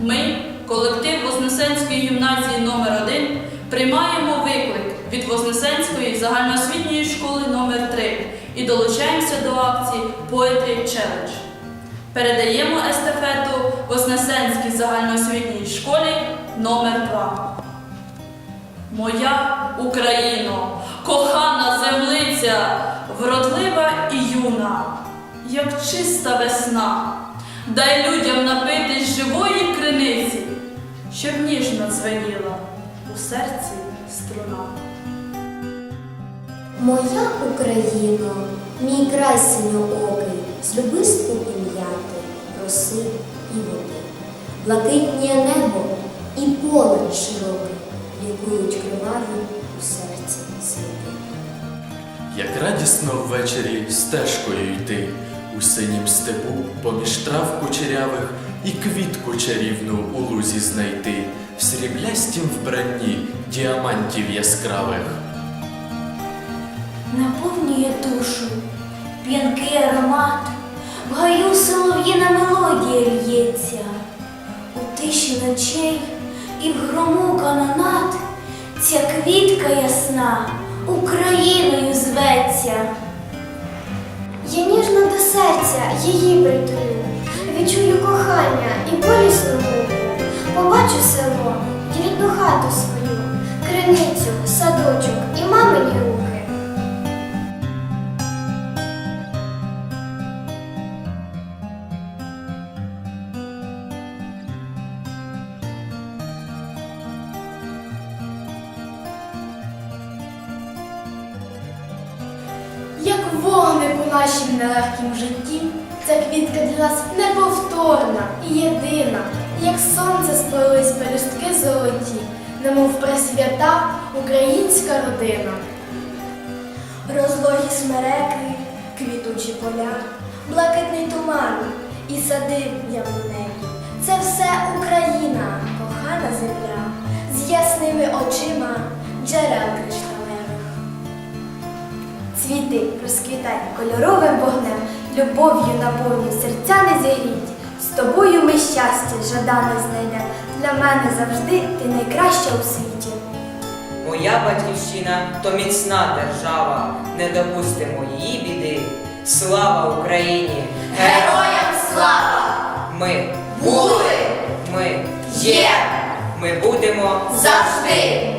Ми, колектив Вознесенської гімназії номер 1 приймаємо виклик від Вознесенської загальноосвітньої школи номер 3 і долучаємося до акції Poetry Challenge. Передаємо естафету Вознесенській загальноосвітній школі номер 2 Моя Україно, кохана землиця, вродлива і юна, як чиста весна, дай людям напитись живої криниці, щоб ніжно дзвеніла у серці струна. Моя Україно, мій край синьоокий, з любистку ім'яти, роси і води. Блакитнє небо і поле широке лікують криваві у серці світи. Як радісно ввечері стежкою йти у синім степу поміж трав кучерявих і квітку чарівну у лузі знайти в сріблястім вбранні діамантів яскравих. наповнює душу, п'янкий аромат, в гаю солов'їна мелодія л'ється, у тиші ночей і в грому канонат ця квітка ясна Україною зветься. Я серця її притулю, відчую кохання і болісну муку. Побачу село, Як вогник у нашім нелегкім житті, ця квітка для нас неповторна і єдина, як сонце сплелись пелюстки золоті, немов пресвята українська родина. Розлогі смереки, квітучі поля, блакитний туман і сади яблуневі. Це все Україна, кохана земля, з ясними очима джерел кришталевих. Цвіти розквітай кольоровим вогнем, любов'ю наповні серця не зігріть. З тобою ми щастя жадане знайдем. Для мене завжди ти найкраща у світі. Моя батьківщина то міцна держава, не допустимо її біди. Слава Україні! Героям слава! Ми Були! ми Є! ми будемо Завжди!